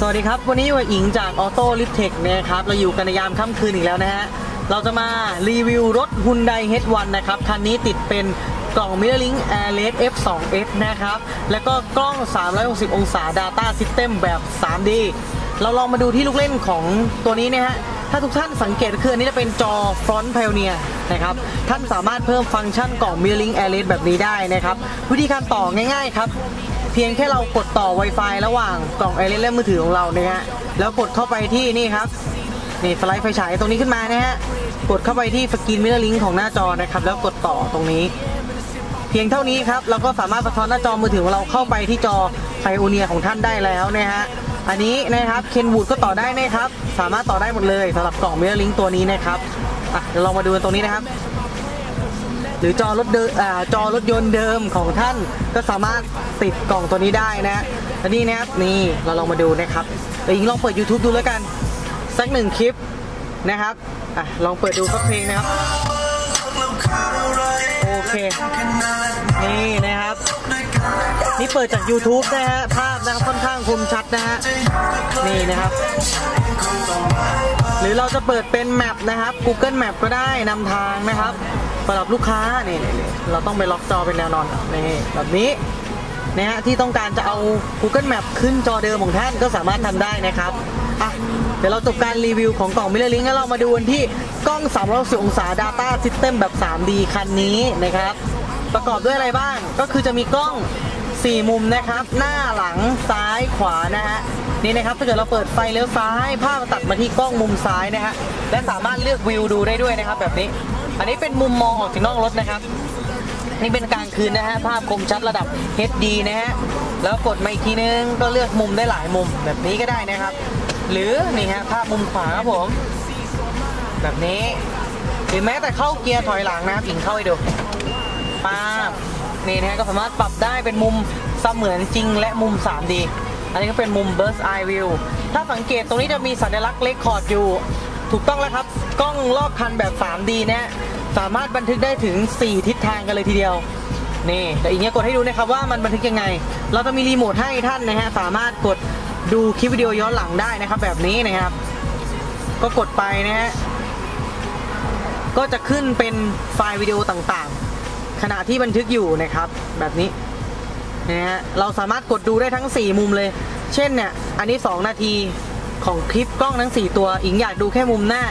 สวัสดีครับ วันนี้อยู่กับอิงจากออโต้ลิฟเทคนะครับ เราอยู่กันในยามค่ำคืนอีกแล้วนะฮะ เราจะมารีวิวรถ Hyundai H1 นะครับ คันนี้ติดเป็นกล่อง Mirroring Airless F2S นะครับ แล้วก็กล้อง 360 องศา Data System แบบ 3D เราลองมาดูที่ลูกเล่นของตัวนี้นะฮะ ถ้าทุกท่านสังเกตคืออันนี้จะเป็นจอ Front Pioneer นะครับ ท่านสามารถเพิ่มฟังก์ชันกล่อง Mirroring Airless แบบนี้ได้นะครับ วิธีการต่อง่ายๆครับ เพียงแค่เรากดต่อ Wi-Fi ระหว่างกล่องไอเลนและมือถือของเรานะฮะ แล้วกดเข้าไปที่นี่ครับนี่สไลด์ไฟฉายตรงนี้ขึ้นมานะฮะ กดเข้าไปที่สกรีนมิเรอร์ลิงของหน้าจอนะครับ แล้วกดต่อตรงนี้ เพียงเท่านี้ครับ เราก็สามารถสะท้อนหน้าจอมือถือของเราเข้าไปที่จอไพโอเนียของท่านได้แล้วนะฮะ อันนี้นะครับเคนวูดก็ต่อได้นะครับ สามารถต่อได้หมดเลยสำหรับกล่องมิเรอร์ลิงตัวนี้นะครับอะเดี๋ยวลองมาดูกันตรงนี้นะครับ หรือจอรถเดิมอ่าจอรถยนต์เดิมของท่านก็สามารถติดกล่องตัวนี้ได้นะอันนี้นะครับนี่เราลองมาดูนะครับเดี๋ยวอิงลองเปิด YouTube ดูแล้วกัน สักหนึ่งคลิปนะครับอะลองเปิดดูสักเพลงนะครับ โอเค นี่นะครับ นี่เปิดจาก YouTube นะฮะ ภาพนะครับค่อนข้างคมชัดนะฮะ นี่นะครับ หรือเราจะเปิดเป็นแมปนะครับ Google Map ก็ได้นำทางนะครับสำหรับลูกค้านี่เราต้องไปล็อกจอเป็นแนวนอนนี่แบบนี้นะฮะที่ต้องการจะเอา Google Map ขึ้นจอเดิมของท่านก็สามารถทำได้นะครับอะเดี๋ยวเราจบการรีวิวของกล่อง Mirror Link แล้วเรามาดูกันที่กล้อง360องศา Data System แบบ 3D คันนี้นะครับ ประกอบด้วยอะไรบ้างก็คือจะมีกล้อง 4มุมนะครับ หน้าหลังซ้ายขวานะฮะนี่นะครับถ้าเกิดเราเปิดไฟเลี้ยวซ้ายภาพตัดมาที่กล้องมุมซ้ายนะฮะและสามารถเลือกวิวดูได้ด้วยนะครับ แบบนี้ อันนี้เป็นมุมมองออกจากนอกรถนะครับ นี่เป็นกลางคืนนะฮะภาพคมชัดระดับ HD นะฮะแล้วกดมาอีกทีนึงก็เลือกมุมได้หลายมุมแบบนี้ก็ได้นะครับ หรือนี่ฮะภาพมุมขวาครับผม แบบนี้หรือแม้แต่เข้าเกียร์ถอยหลังนะครับอิงเข้าให้ดูป้าบ นี่นะฮะก็สามารถปรับได้เป็นมุมเสมือนจริงและมุม 3D อันนี้ก็เป็นมุม Burst Eye View ถ้าสังเกตตรงนี้จะมีสัญลักษณ์เลคคอร์ดอยู่ ถูกต้องแล้วครับ กล้องรอบคันแบบ 3D นะสามารถบันทึกได้ถึง 4 ทิศทางกันเลยทีเดียวนี่แต่อีกเนี้ยกดให้ดูนะครับว่ามันบันทึกยังไง เราจะมีรีโมทให้ท่านนะฮะสามารถกดดูคลิปวิดีโอย้อนหลังได้นะครับ แบบนี้นะครับ ก็กดไปนะฮะก็จะขึ้นเป็นไฟล์วิดีโอต่างๆ ขณะที่บันทึกอยู่นะครับแบบนี้นะฮะเราสามารถกดดูได้ทั้ง 4 มุมเลย เช่นเนี่ยอันนี้ 2 นาทีของคลิปกล้องทั้ง 4 ตัวอิงอยากดูแค่มุมหน้า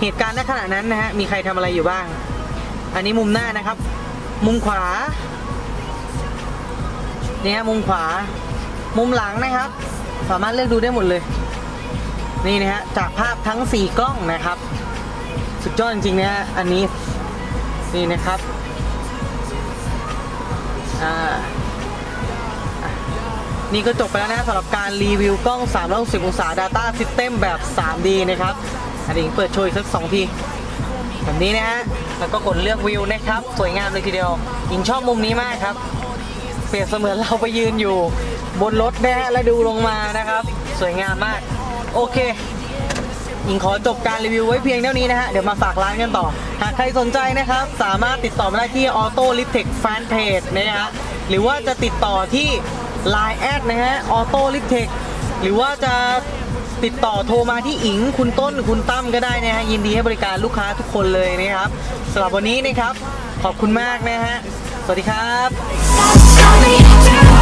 เหตุการณ์ในขณะนั้นนะฮะมีใครทำอะไรอยู่บ้าง อันนี้มุมหน้านะครับ มุมขวานี่ฮะมุมขวา มุมหลังนะครับ สามารถเลือกดูได้หมดเลยนี่นะฮะจากภาพทั้ง 4 กล้องนะครับ สุดยอดจริงๆนะฮะอันนี้นี่นะครับ อ่านี่ก็จบไปแล้วนะสำหรับการรีวิวกล้อง360องศา Data System แบบ 3D นะครับ อันนี้เปิดโชว์อีกสัก 2 ที แบบนี้นะฮะ แล้วก็กดเลือกวิวนะครับ สวยงามเลยทีเดียวยิงชอบมุมนี้มากครับ เปรียบเสมือนเราไปยืนอยู่ บนรถนะฮะ และดูลงมานะครับ สวยงามมาก โอเค อิงขอจบการรีวิวไว้เพียงเท่านี้นะฮะ เดี๋ยวมาฝากร้านกันต่อ หากใครสนใจนะครับ สามารถติดต่อมาได้ที่ Auto l i f t e c h Fan Page นะฮะ หรือว่าจะติดต่อที่ Line แอดนะฮะ Auto l i f t e c h หรือว่าจะติดต่อโทรมาที่อิงคุณต้นคุณตั้มก็ได้นะฮะ ยินดีให้บริการลูกค้าทุกคนเลยนะครับสำหรับวันนี้นะครับ ขอบคุณมากนะฮะ สวัสดีครับ